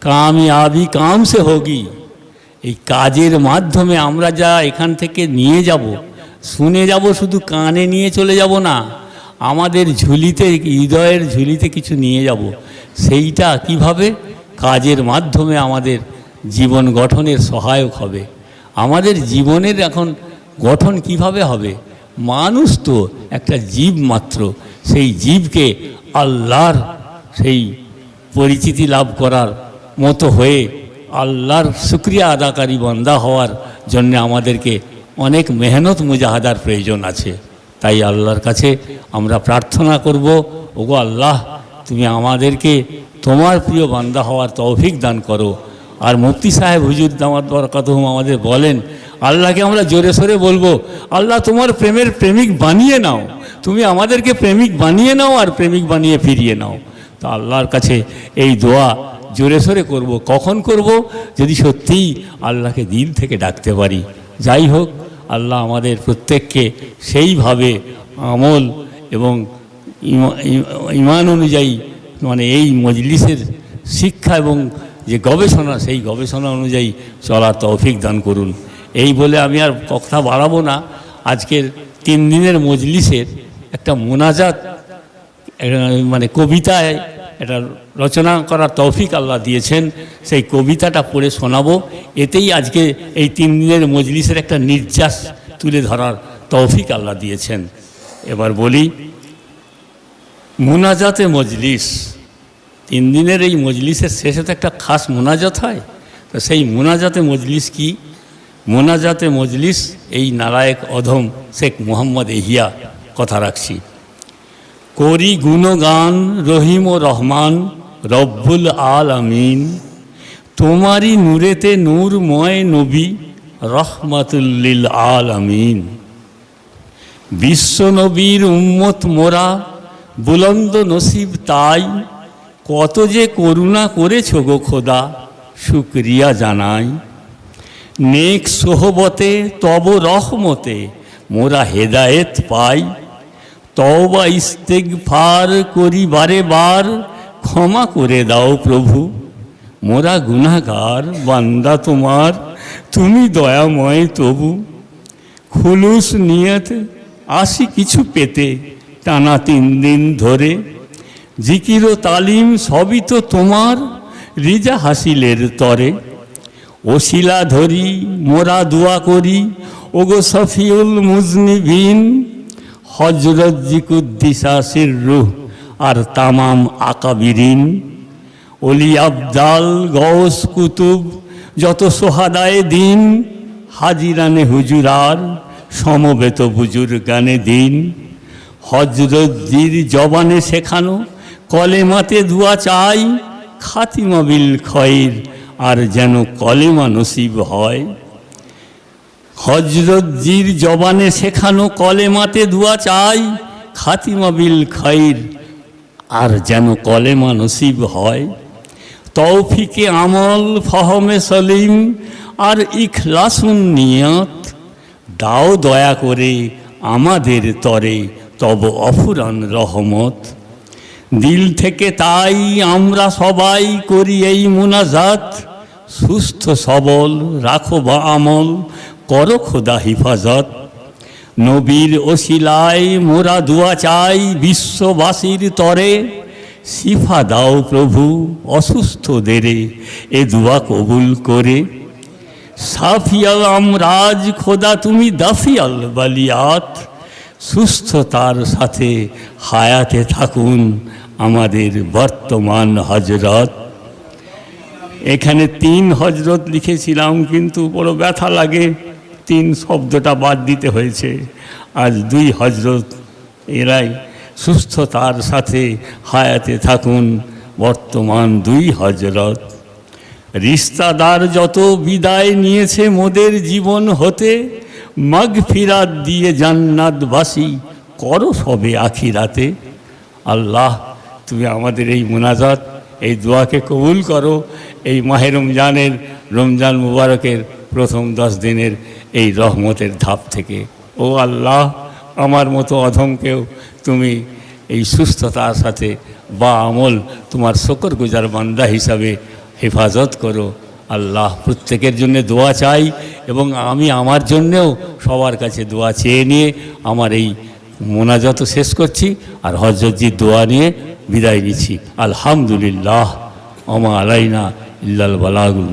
কামিয়াবি কাম সে হোগি। এই কাজের মাধ্যমে আমরা যা এখান থেকে নিয়ে যাব, শুনে যাব, শুধু কানে নিয়ে চলে যাব না, আমাদের ঝুলিতে, হৃদয়ের ঝুলিতে কিছু নিয়ে যাব। সেইটা কীভাবে? কাজের মাধ্যমে আমাদের জীবন গঠনের সহায়ক হবে। আমাদের জীবনের এখন গঠন কীভাবে হবে? মানুষ তো একটা জীব মাত্র, সেই জীবকে আল্লাহর সেই পরিচিতি লাভ করার মতো হয়ে আল্লাহর শুক্রিয়া আদাকারী বন্দা হওয়ার জন্য আমাদেরকে অনেক মেহনত মুজাহাদার প্রয়োজন আছে। তাই আল্লাহর কাছে আমরা প্রার্থনা করব, ওগো আল্লাহ, তুমি আমাদেরকে তোমার প্রিয় বান্দা হওয়ার তৌফিক দান করো। আর মুফতি সাহেব হুজুর দামাত বরকাতহুম আমাদের বলেন, আল্লাহকে আমরা জোরে সোরে বলব, আল্লাহ তোমার প্রেমের প্রেমিক বানিয়ে নাও, তুমি আমাদেরকে প্রেমিক বানিয়ে নাও আর প্রেমিক বানিয়ে ফিরিয়ে নাও। তা আল্লাহর কাছে এই দোয়া জোরে সোরে করব। কখন করব? যদি সত্যিই আল্লাহকে দিল থেকে ডাকতে পারি। যাই হোক, আল্লাহ আমাদের প্রত্যেককে সেইভাবে আমল এবং ইমা- ইমা- ইমান অনুযায়ী মানে এই মজলিসের শিক্ষা এবং যে গবেষণা, সেই গবেষণা অনুযায়ী চলার তৌফিক দান করুন। এই বলে আমি আর কথা বাড়াবো না। আজকের তিন দিনের মজলিসের একটা মোনাজাত মানে কবিতায় এটা রচনা করার তৌফিক আল্লাহ দিয়েছেন, সেই কবিতাটা পড়ে শোনাবো। এতেই আজকে এই তিন দিনের মজলিসের একটা নির্যাস তুলে ধরার তৌফিক আল্লাহ দিয়েছেন। এবার বলি, মোনাজাতে মজলিস, তিন দিনের এই মজলিসের শেষে তো একটা খাস মোনাজাত হয়। তো সেই মোনাজাতে মজলিস কি? মোনাজাতে মজলিস, এই নারায়ক অধম শেখ মোহাম্মদ এহিয়া, কথা রাখছি। করি গুণগান রহিম ও রহমান, রব্বুল আল আমিন তোমারই নূরেতে নূরময় নবী রহমাতুল্লিল আল আমিন বিশ্ব নবীর উম্মত মোরা, বুলন্দ নসিব তাই। কত যে করুণা করেছ গো খোদা, শুক্রিয়া জানাই। নেক সোহবতে, তব রহমতে মোরা হেদায়েত পাই। তওবা ইস্তেগফার করি বারে বার, ক্ষমা করে দাও প্রভু। মোরা গুনাহগার, বান্দা তোমার, তুমি দয়াময় তবু। খুলুস নিয়তে, আসি কিছু পেতে টানা তিন দিন ধরে। জিকির তালিম সবই তো তোমার, রিজা হাসিলের তরে। ওশিলা ধরি, মোরা দোয়া করি, ওগো সফিউল মুজনিবিন হজরত জিকুদ্দিসা রুহ আর তামাম আকাবিরিন, অলি আবদাল গৌস কুতুব, যত সোহাদায় দিন, হাজিরানে হুজুরার, সমবেত বুজুর গানে দিন হজরতজির জবানে শেখানো, কলেমাতে দুয়া চাই, খাতিমা বিল খয়ের আর যেন কলেমা নসিব হয়। হজরতজির জবানে শেখানো কলেমাতে দুয়া চাই, খাতিমা বিল খাইর, আর যেন কলেমা নসিব হয়। তৌফিকে আমল ফহমে সলিম, আর ইখলাসুন নিয়ত। দাও দয়া করে আমাদের তরে তব অফুরান রহমত। দিল থেকে তাই আমরা সবাই করি এই মুনাজাত। সুস্থ সবল রাখো বা আমল করো খোদা হিফাজত। নবীর ওসিলায় মোরা দুয়া চাই বিশ্ববাসীর তরে। শিফা দাও প্রভু অসুস্থদেরে এ দুয়া কবুল করে। সাফিয়াল আমরাজ খোদা তুমি দাফিয়াল বালিয়াত। সুস্থতার সাথে হায়াতে থাকুন আমাদের বর্তমান হজরত। এখানে তিন হজরত লিখেছিলাম কিন্তু বড় ব্যথা লাগে। তিন শব্দটা বাদ দিতে হয়েছে। আজ দুই হজরত এরাই সুস্থতার সাথে হায়াতে থাকুন। বর্তমান দুই হজরত রিস্তাদার যত বিদায় নিয়েছে মোদের জীবন হতে, মাগ ফিরাত দিয়ে জান্নাতবাসী করো সবে আখিরাতে। আল্লাহ, তুমি আমাদের এই মোনাজাত, এই দোয়াকে কবুল করো। এই মাহে রমজানের, রমজান মুবারকের প্রথম দশ দিনের এই রহমতের ধাপ থেকে। ও আল্লাহ, আমার মতো অধমকেও তুমি এই সুস্থতার সাথে বা আমল তোমার শকর গুজার বান্দা হিসাবে হেফাজত করো। আল্লাহ, প্রত্যেকের জন্য দোয়া চাই এবং আমি আমার জন্যেও সবার কাছে দোয়া চেয়ে নিয়ে আমার এই মোনাজাত শেষ করছি আর হজরতজির দোয়া নিয়ে বিদায় নিচ্ছি। আলহামদুলিল্লাহ। আমা আলাইনা ইল্লাল বালাগুল